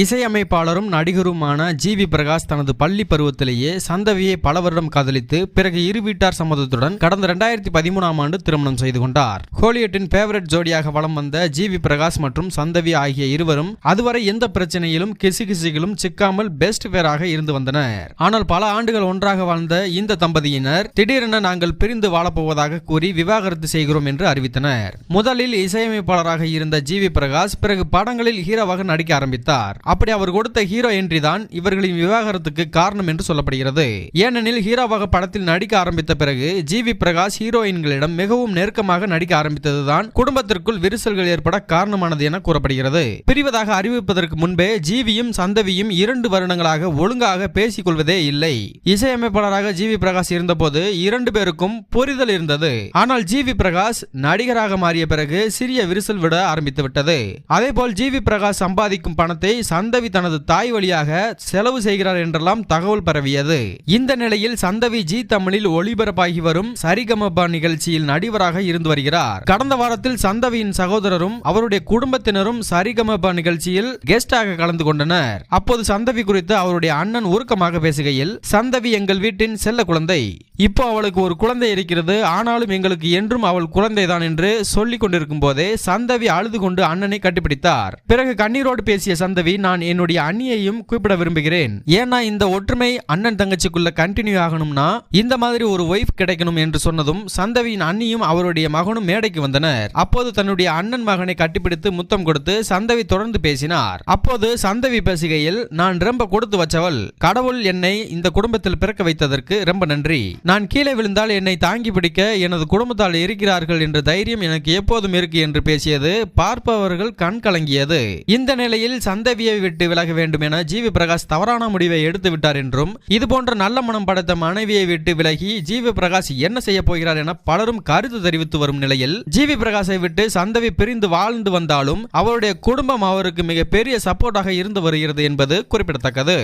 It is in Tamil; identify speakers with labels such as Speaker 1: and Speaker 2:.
Speaker 1: இசையமைப்பாளரும் நடிகருமான ஜி வி பிரகாஷ் தனது பள்ளி பருவத்திலேயே சந்தவியை பல வருடம் காதலித்து பிறகு இரு வீட்டார் சம்மதத்துடன் கடந்த இரண்டாயிரத்தி பதிமூணாம் ஆண்டு திருமணம் செய்து கொண்டார். ஹோலியட்டின் ஃபேவரட் ஜோடியாக வலம் வந்த ஜி வி பிரகாஷ் மற்றும் சந்தவி ஆகிய இருவரும் அதுவரை எந்த பிரச்சனையிலும் கிசுகிசுகளும் சிக்காமல் பெஸ்ட் பேராக இருந்து வந்தனர். ஆனால் பல ஆண்டுகள் ஒன்றாக வாழ்ந்த இந்த தம்பதியினர் திடீரென நாங்கள் பிரிந்து வாழப்போவதாக கூறி விவாகரத்து செய்கிறோம் என்று அறிவித்தனர். முதலில் இசையமைப்பாளராக இருந்த ஜி வி பிரகாஷ் பிறகு படங்களில் ஹீரோவாக நடிக்க ஆரம்பித்தார். அப்படி அவர் கொடுத்த ஹீரோ என்ட்ரி தான் இவர்களின் விவாகரத்துக்கு காரணம் என்று சொல்லப்படுகிறது. ஏனெனில் ஹீரோவாக படத்தில் நடிக்க ஆரம்பித்த பிறகு ஜி வி பிரகாஷ் ஹீரோயின்களிடம் மிகவும் நெருக்கமாக நடிக்க ஆரம்பித்ததுதான் குடும்பத்திற்குள் விரிசல்கள் ஏற்பட காரணமானது என கூறப்படுகிறது. பிரிவதாக அறிவிப்பதற்கு முன்பே ஜிவியும் சந்தவியும் இரண்டு வருடங்களாக ஒழுங்காக பேசிக் கொள்வதே இல்லை. இசையமைப்பாளராக ஜி வி பிரகாஷ் இருந்தபோது இரண்டு பேருக்கும் புரிதல் இருந்தது. ஆனால் ஜி வி பிரகாஷ் நடிகராக மாறிய பிறகு சிறிய விரிசல் விட ஆரம்பித்து விட்டது அதேபோல் ஜி வி பிரகாஷ் சம்பாதிக்கும் பணத்தை சந்தவி தனது தாய் வழியாக செலவு செய்கிறார் என்றெல்லாம் தகவல் பரவியது. இந்த நிலையில் சந்தவி ஜி தமிழில் ஒளிபரப்பாகி வரும் சரிகமபா நிகழ்ச்சியில் நடிகராக இருந்து வருகிறார். கடந்த வாரத்தில் சந்தவியின் சகோதரரும் அவருடைய குடும்பத்தினரும் சரிகமபா நிகழ்ச்சியில் கெஸ்டாக கலந்து கொண்டனர். அப்போது சந்தவி குறித்து அவருடைய அண்ணன் உருக்கமாக பேசுகையில் சந்தவி எங்கள் வீட்டின் செல்ல குழந்தை. இப்போ அவளுக்கு ஒரு குழந்தை இருக்கிறது. ஆனாலும் எங்களுக்கு என்றும் அவள் குழந்தைதான் என்று சொல்லிக் கொண்டிருக்கும் போதே சந்தவி அழுது கொண்டு அண்ணனை கட்டிப்பிடித்தார். பிறகு கண்ணீரோடு பேசிய சந்தவி நான் என்னுடைய அண்ணியையும் கூப்பிட விரும்புகிறேன். ஏன்னா இந்த ஒற்றுமை அண்ணன் தங்கச்சிக்குள்ள கண்டினியூ ஆகணும்னா இந்த மாதிரி ஒரு ஒய்ஃப் கிடைக்கணும் என்று சொன்னதும் சந்தவியின் அண்ணியும் அவருடைய மகனும் மேடைக்கு வந்தனர். அப்போது தன்னுடைய அண்ணன் மகனை கட்டிப்பிடித்து முத்தம் கொடுத்து சந்தவி தொடர்ந்து பேசினார். அப்போது சந்தவி பேசுகையில் நான் ரொம்ப கொடுத்து வச்சவள். கடவுள் என்னை இந்த குடும்பத்தில் பிறக்க வைத்ததற்கு ரொம்ப நன்றி. நான் கீழே விழுந்தால் என்னை தாங்கி பிடிக்க எனது குடும்பத்தால் இருக்கிறார்கள் என்ற தைரியம் எனக்கு எப்போதும் இருக்கு என்று பேசியது பார்ப்பவர்கள் கண் கலங்கியது. இந்த நிலையில் சந்தவியை விட்டு விலக வேண்டும் என ஜிவி பிரகாஷ் தவறான முடிவை எடுத்து விட்டார் என்றும் இதுபோன்ற நல்ல மனம் படைத்த மனைவியை விட்டு விலகி ஜிவி பிரகாஷ் என்ன செய்ய போகிறார் என பலரும் கருத்து தெரிவித்து வரும் நிலையில் ஜிவி பிரகாஷை விட்டு சந்தவி பிரிந்து வாழ்ந்து வந்தாலும் அவருடைய குடும்பம் அவருக்கு மிகப்பெரிய சப்போர்ட்டாக இருந்து வருகிறது என்பது குறிப்பிடத்தக்கது.